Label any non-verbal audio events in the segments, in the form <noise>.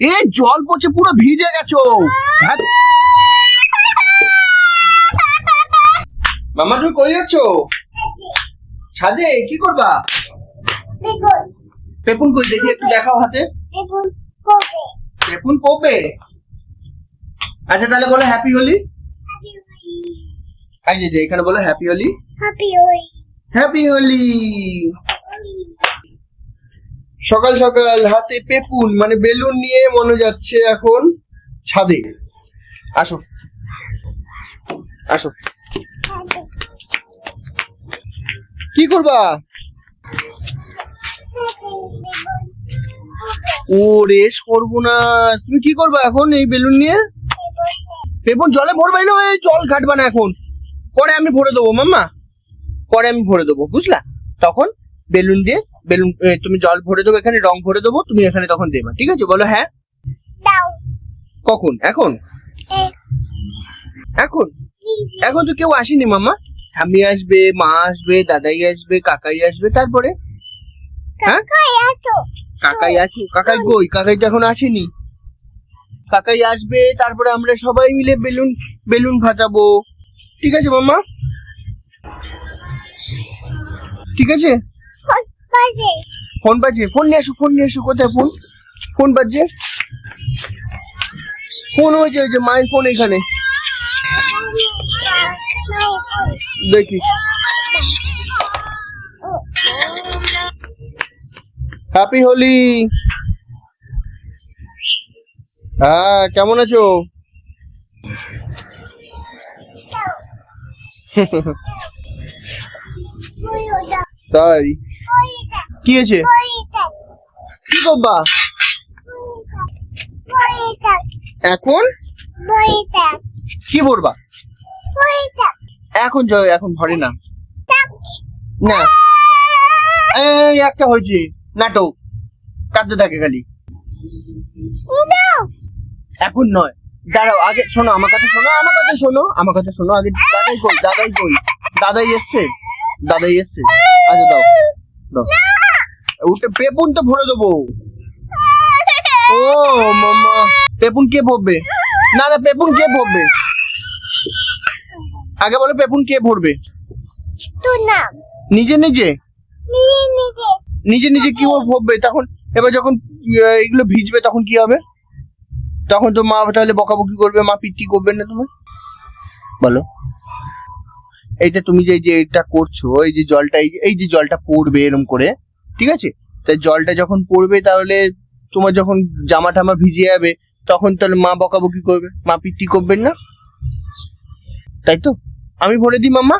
এ জল পড়ছে পুরো ভিজে গেছো। হ্যাঁ। মামা তুমি কই যাচ্ছ? ছাদে কি করবা? পেপুন কই? দেখি একটু দেখাও হাতে। পেপুন পড়বে আচ্ছা তাহলে বলো হ্যাপি হোলি। যে এখানে বলো হ্যাপি হোলি। হ্যাপি ওই হ্যাপি হোলি। সকাল সকাল হাতে পেপুন মানে বেলুন নিয়ে মনে যাচ্ছে এখন ছাদে। আসো। আসো। কি করবা? ও রেস করব না তুমি কি করবা এখন এই বেলুন নিয়ে? পেপুন জলে ভরবাই না ওই জল ঘাটবা না এখন। পরে আমি ভরে দেবো, মাম্মা। পরে আমি ভরে দেবো, বুঝলা? তখন বেলুন দিয়ে বেলুন তুমি জল ভরে দেবো এখানে রং ভরে দেবো তুমি এখানে তখন দেবা ঠিক আছে? বলো হ্যাঁ? কখন? এখন? এখন? এখন তো কেউ আসেনি মামা ঠাম্মি আসবে মা আসবে দাদাই আসবে কাকাই আসবে তারপরে? হ্যাঁ? কাকাই আছো। কাকাই আছে? কাকাই কই? কাকাই তো এখন আসেনি। কাকাই আসবে তারপরে আমরা সবাই মিলে বেলুন বেলুন ফাটাবো ঠিক আছে মামা ঠিক আছে? বাজে। ফোন বাজে? ফোন নিয়ে আসো ফোন নিয়ে আসো কোথায় ফোন? ফোন বাজছে ফোন হয়েছে ওই যে মায়ের ফোন এখানে। দেখি। হ্যাপি হোলি হ্যাঁ কেমন আছো? <laughs> তাই? কি হয়েছে? কি করবা? এখন? কি ভরবা এখন এখন ভরে না। না। এই একটা হয়েছে। নাটক। কাঁদতে থাকে খালি। এখন নয়। দাঁড়াও আগে শোনো আমার কথা শোনো আমার কথা শোনো আমার কথা শোনো আগে দাদাই কই দাদাই কই দাদাই এসছে। দাদাই এসছে। আচ্ছা দাও দাও। ওটা পেপুন তো ভরে দেবো। ও মামা পেপুন কে ভরবে? না না পেপুন কে ভরবে? আগে বলো পেপুন কে ভরবে? তোর নাম নিজে? নিজে নিজে। নিজে কি ও ভরবে? তখন এবার যখন আহ, এগুলো ভিজবে তখন কি হবে? তখন তো মা তাহলে বকাবকি করবে মা পিটি করবে না তুমি বলো। এইটা তুমি যে এই যে এটা করছ এই যে জলটা এই যে- এই যে জলটা পড়বে এরম করে ঠিক আছে? তাই জলটা যখন পড়বে তাহলে তোমার যখন জামা টামা ভিজে যাবে, তখন তাহলে মা বকাবকি করবে। মা পিটি করবেন না? তাই তো? আমি ভরে দিই মাম্মা?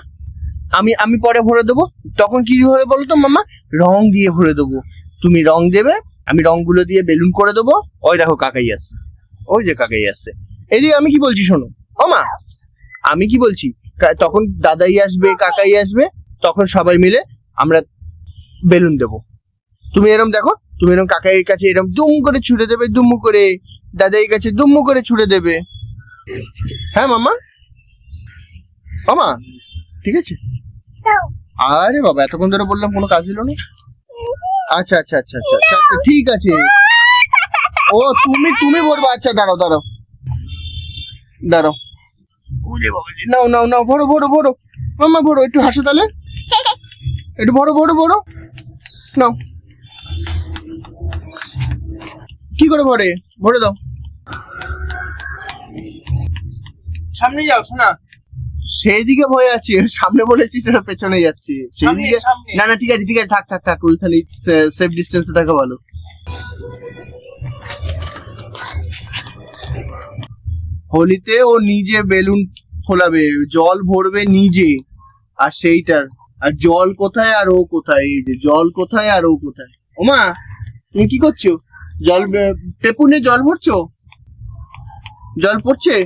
আমি আমি পরে ভরে দেবো। তখন কি হবে বলো তো মামা রং দিয়ে ভরে দেবো। তুমি রং দেবে, আমি রংগুলো দিয়ে বেলুন করে দেবো। ওই দেখো কাকাই আসছে। ওই যে কাকাই আসছে। এদিকে আমি কি বলছি শোনো? ও মা, আমি কি বলছি? তখন দাদাই আসবে, কাকাই আসবে, তখন সবাই মিলে আমরা বেলুন দেব। তুমি এরম দেখো তুমি এরম কাকাইয়ের কাছে এরম দুম করে ছুড়ে দেবে দুম্মু করে দাদাইয়ের কাছে দুম্মু করে ছুড়ে দেবে। হ্যাঁ মামা মামা ঠিক আছে? আরে বাবা এতক্ষণ ধরে বললাম কোনো কাজ দিল না? আচ্ছা আচ্ছা আচ্ছা আচ্ছা আচ্ছা আচ্ছা, ঠিক আছে। ও তুমি তুমি বলব আচ্ছা দাঁড়াও দাঁড়াও। দাঁড়াও। নাও নাও নাও ভরো ভরো ভরো। মাম্মা ভরো একটু হাসো তাহলে। একটু ভরো ভরো ভরো। নাও। কি করে ভরে? ভরে দাও। সামনে যাও শোনা সেইদিকে ভয় আছে সামনে বলেছি সেটা পেছনে যাচ্ছে। সেইদিকে না না ঠিক আছে ঠিক আছে থাক থাক থাক ওইখানে সেফ ডিস্টেন্সে থাকা ভালো হোলিতে ও নিজে বেলুন ফোলাবে জল ভরবে নিজে আর সেইটার। আর জল কোথায় আর ও কোথায়? এই যে জল কোথায় আর ও কোথায়? ওমা তুমি কি করছ? জল পেপুনে জল ভরছো? জল পড়ছে?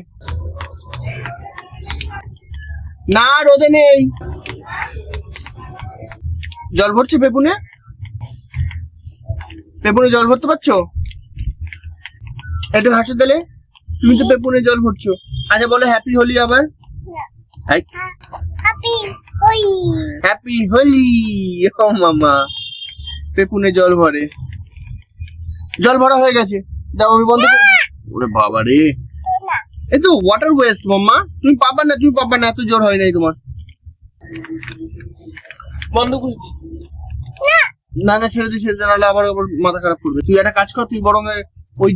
না রোদে নেই। জল ভরছে পেপুনে? পেপুনে জল ভরতে পারছ? একটু হাসো তাহলে তুমি তো পেপুনে জল ভরছো। আচ্ছা বলো হ্যাপি হোলি আবার? হ্যাপি হ্যাপি হোলি ও মামা। পেপুনে জল ভরে। জল ভরা হয়ে গেছে। দাও আমি বন্ধ করে ওরে বাবা রে। এ তো ওয়াটার ওয়েস্ট মাম্মা। তুমি পাবা না তুমি পাবা না এত জোর হয় নাই তোমার। বন্ধ করে না না ছেড়ে দিই ছেড়ে দে, নাহলে আবার আবার মাথা খারাপ করবে। তুই একটা কাজ কর তুই বরং ওই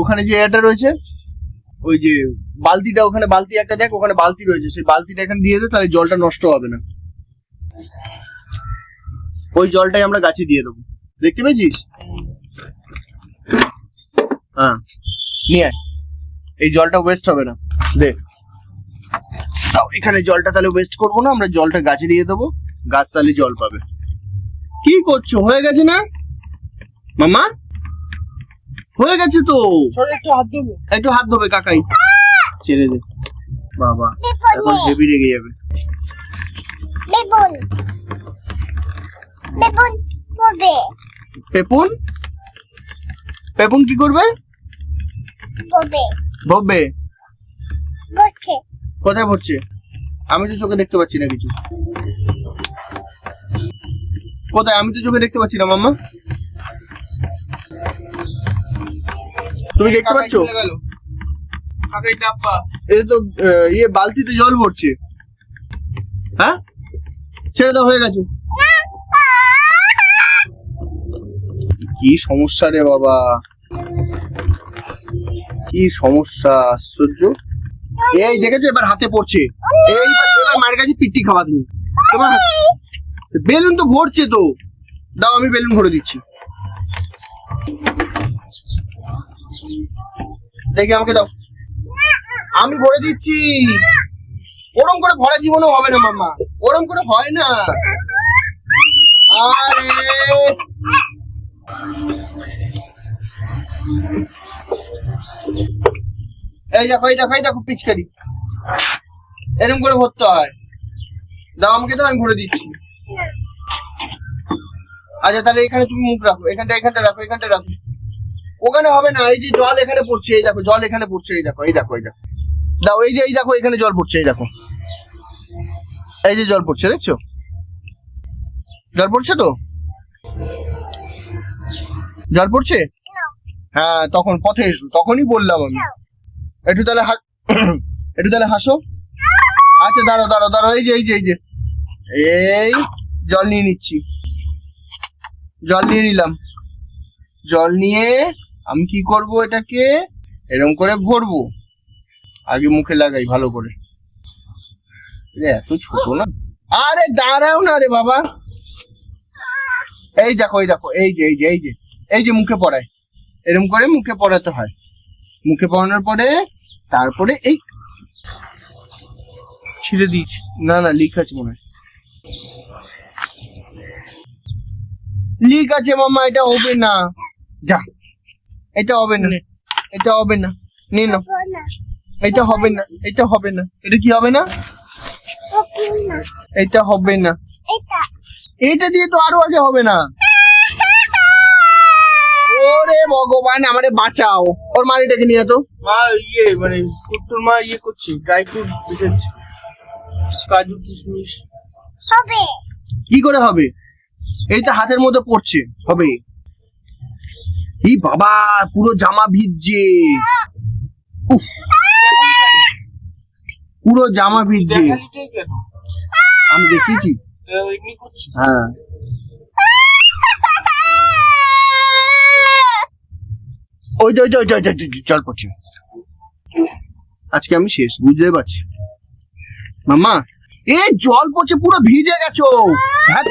ওখানে যে এটা রয়েছে ওই যে বালতিটা, ওখানে বালতি একটা দেখ, ওখানে বালতি রয়েছে। সেই বালতিটা এখানে দিয়ে দে, তাহলে জলটা নষ্ট হবে না। ওই জলটাই আমরা গাছে দিয়ে দেবো। দেখতে পেয়েছিস? হ্যাঁ নিয়ে আয়। এই জলটা ওয়েস্ট হবে না। দে। তাও এখানে জলটা তাহলে ওয়েস্ট করব না, আমরা জলটা গাছে দিয়ে দেবো। গাছ তাহলে জল পাবে। কি করছ? হয়ে গেছে না? মামা? হয়ে গেছে তো। একটু হাত দেবো একটু হাত ধোবে কাকাই। ছেড়ে দে। বাবা এখন হেভি রেগে যাবে। বেবন। বেবন পড়বে পেপুন? পেপুন কি করবে? পড়বে ভববে বসছে কোথায় পড়ছে আমি তো চোখে দেখতে পাচ্ছি না কিছু। কোথায়? আমি তো চোখে দেখতে পাচ্ছি না মাম্মা। তুমি দেখতে পাচ্ছ? কাকাই তো ইয়ে বালতিতে জল ভরছে। হ্যাঁ? ছেড়ে দাও হয়ে গেছে। কি সমস্যা রে বাবা? কি সমস্যা আশ্চর্য। এই দেখেছ এবার হাতে পড়ছে। এইবার এবার মায়ের কাছে পিট্টি খাওয়া তুমি। তোমার বেলুন তো ভরছে তো। দাও আমি বেলুন ভরে দিচ্ছি। দেখে আমাকে দাও। আমি ভরে দিচ্ছি, ওরম করে ভরা জীবনও হবে না মাম্মা, ওরম করে হয় না। এই দেখো এই দেখো এই দেখো পিচকারি। এরকম করে ভরতে হয়। দাও আমাকে দাও, আমি ভরে দিচ্ছি। আচ্ছা তাহলে এখানে তুমি মুখ রাখো, এখানটা এখানটা রাখো এখানটা রাখো। ওখানে হবে না, এই যে জল এখানে পড়ছে, এই দেখো, জল এখানে পড়ছে, এই দেখো এই দেখো এই দেখো। দাও, এই যে, এই দেখো, এখানে জল পড়ছে, এই দেখো। এই যে জল পড়ছে, দেখছ? জল পড়ছে তো? জল পড়ছে? হ্যাঁ তখন পথে এসো, তখনই বললাম আমি। একটু তাহলে <coughs> একটু তাহলে হাসো। আচ্ছা দাঁড়ো দাঁড়ো দাঁড়ো এই যে এই যে এই যে। এই, জল নিয়ে নিচ্ছি। জল নিয়ে নিলাম। জল নিয়ে আমি কি করব এটাকে? এরকম করে ভরবো। আগে মুখে লাগাই ভালো করে। এত ছোট না? আরে দাঁড়াও না রে বাবা। এই দেখো এই দেখো, এই যে এই যে এই যে এই যে মুখে পড়ায়। এরকম করে মুখে পড়াতে হয়। মুখে পড়ানোর পরে তারপরে এই ছিঁড়ে দিয়েছি। না না লিক আছে মনে হয়। লিক আছে মামা এটা হবে না। যা। এটা হবে না। এটা হবে না। নিয়ে নাও। না। এটা হবে না। এটা হবে না। এটা কি হবে না? এটা হবে না। এটা। এটা দিয়ে তো আরও আগে হবে না। ওরে ভগবান আমারে বাঁচাও। ওর মালিটাকে নিয়ে তো। মা ইয়ে মানে কুট্টুর মা ইয়ে করছে ড্রাই ফ্রুট বিছাচ্ছে কাজু কিশমিশ। হবে। কি করে হবে? এই তো হাতের মধ্যে পড়ছে। হবে। এই বাবা পুরো জামা ভিজছে। উফ, পুরো জামা ভিজছে। আমি করছে হ্যাঁ। ওই যে ওই যে ওই যে, জল পড়ছে। আজকে আমি শেষ বুঝতে পারছি। মাম্মা এ জল পড়ছে পুরো ভিজে গেছো। হ্যাঁ।